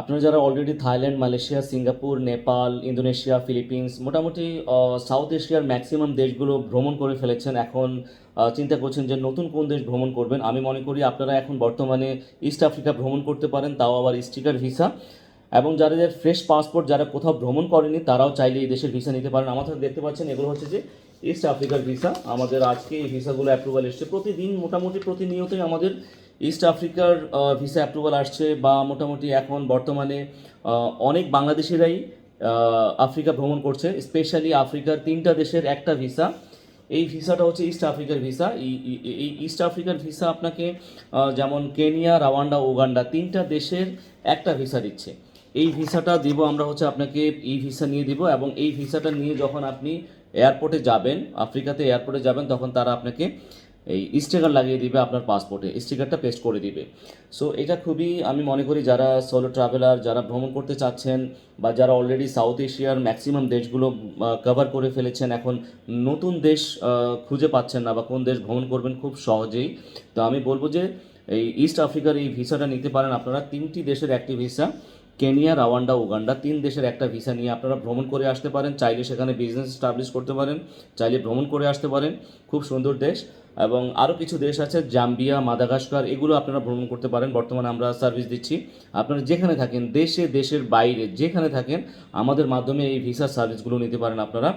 আপনারা যারা already Thailand, Malaysia, Singapore, Nepal, Indonesia, Philippines মোটামুটি সাউথ এশিয়ার ম্যাক্সিমাম দেশগুলো ভ্রমণ করে ফেলেছেন। এখন চিন্তা করছেন যে নতুন কোন দেশ ভ্রমণ করবেন। আমি মনে করি আপনারা এখন বর্তমানে ইস্ট আফ্রিকা ভ্রমণ করতে পারেন, তাও আবার স্টিকার ভিসা। এবং যাদের ফ্রেশ পাসপোর্ট যারা কোথাও ভ্রমণ করেনি, তারাও চাইলে এই দেশের ভিসা নিতে পারেন। আমাদের দেখতে পাচ্ছেন এগুলো হচ্ছে যে ইস্ট আফ্রিকার ভিসা। আমাদের আজকে এই ভিসাগুলো অ্যাপ্রুভাল এসছে। প্রতিদিন মোটামুটি প্রতিনিয়তই আমাদের ইস্ট আফ্রিকার ভিসা অ্যাপ্রুভাল আসছে বা মোটামুটি এখন বর্তমানে অনেক বাংলাদেশিরাই আফ্রিকা ভ্রমণ করছে স্পেশালি আফ্রিকার তিনটা দেশের একটা ভিসা এই ভিসাটা হচ্ছে ইস্ট আফ্রিকার ভিসা এই ইস্ট আফ্রিকার ভিসা আপনাকে যেমন কেনিয়া রাওয়ান্ডা উগান্ডা তিনটা দেশের একটা ভিসা দিচ্ছে। এই ভিসাটা দিব আমরা হচ্ছে আপনাকে, এই ভিসা নিয়ে দিব এবং এই ভিসাটা নিয়ে যখন আপনি এয়ারপোর্টে যাবেন, আফ্রিকাতে এয়ারপোর্টে যাবেন, তখন তারা আপনাকে এই স্টিকার লাগিয়ে দিবে আপনার পাসপোর্টে স্টিকারটা পেস্ট করে দিবে। সো এটা খুবই আমি মনে করি যারা সোলো ট্রাভেলার যারা ভ্রমণ করতে চাচ্ছেন বা যারা অলরেডি সাউথ এশিয়ার ম্যাক্সিমাম দেশগুলো কভার করে ফেলেছেন, এখন নতুন দেশ খুঁজে পাচ্ছেন না বা কোন দেশ ভ্রমণ করবেন খুব সহজেই। তো আমি বলব যে, এই ইস্ট আফ্রিকার এই ভিসাটা নিতে পারেন আপনারা। তিনটি দেশের একটি ভিসা কেনিয়া রাওয়ান্ডা উগান্ডা তিন দেশের একটা ভিসা নিয়ে আপনারা ভ্রমণ করে আসতে পারেন। চাইলে সেখানে বিজনেস স্টাবলিশ করতে পারেন, চাইলে ভ্রমণ করে আসতে পারেন। খুব সুন্দর দেশ। এবং আরও কিছু দেশ আছে, জাম্বিয়া, মাদাগাস্কার, এগুলো আপনারা ভ্রমণ করতে পারেন। বর্তমানে আমরা সার্ভিস দিচ্ছি। আপনারা যেখানে থাকেন, দেশে, দেশের বাইরে যেখানে থাকেন, আমাদের মাধ্যমে এই ভিসা সার্ভিসগুলো নিতে পারেন আপনারা।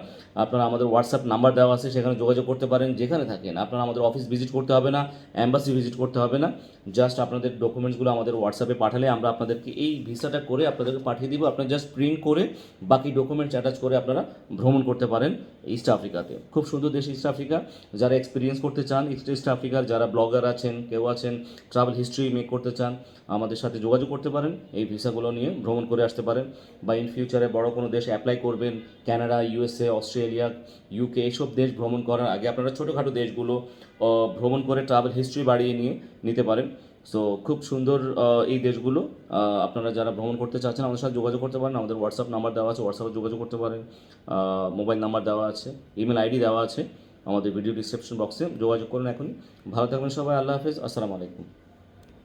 আপনারা আমাদের হোয়াটসঅ্যাপ নাম্বার দেওয়া আছে, সেখানে যোগাযোগ করতে পারেন। যেখানে থাকেন, আপনারা আমাদের অফিস ভিজিট করতে হবে না অ্যাম্বাসি ভিজিট করতে হবে না। জাস্ট আপনাদের ডকুমেন্টসগুলো আমাদের হোয়াটসঅ্যাপে পাঠালে আমরা আপনাদেরকে এই ভিসাটা করে আপনাদেরকে পাঠিয়ে দিব। আপনারা জাস্ট প্রিন্ট করে বাকি ডকুমেন্টস অ্যাটাচ করে আপনারা ভ্রমণ করতে পারেন ইস্ট আফ্রিকাতে খুব সুন্দর দেশ ইস্ট আফ্রিকা যারা এক্সপিরিয়েন্স করতে চান ইস্ট ইস্ট আফ্রিকার যারা ব্লগার আছেন, কেউ আছেন ট্রাভেল হিস্ট্রি মেক করতে চান, আমাদের সাথে যোগাযোগ করতে পারেন। এই ভিসাগুলো নিয়ে ভ্রমণ করে আসতে পারেন বা ইন ফিউচারে বড় কোনো দেশ অ্যাপ্লাই করবেন কানাডা ইউএসএ অস্ট্রেলিয়া ইউকে এইসব দেশ ভ্রমণ করার আগে আপনারা ছোটোখাটো দেশগুলো ভ্রমণ করে ট্রাভেল হিস্ট্রি বাড়িয়ে নিয়ে নিতে পারেন। সো খুব সুন্দর এই দেশগুলো আপনারা যারা ভ্রমণ করতে চাচ্ছেন, আমাদের সাথে যোগাযোগ করতে পারেন। আমাদের হোয়াটসঅ্যাপ নাম্বার দেওয়া আছে হোয়াটসঅ্যাপে যোগাযোগ করতে পারেন। মোবাইল নাম্বার দেওয়া আছে ইমেল আইডি দেওয়া আছে। আমাদের ভিডিও ডিসক্রিপশন বক্সে যোগাযোগ করুন এখনই। ভালো থাকবেন সবাই আল্লাহ হাফেজ। আসসালামু আলাইকুম।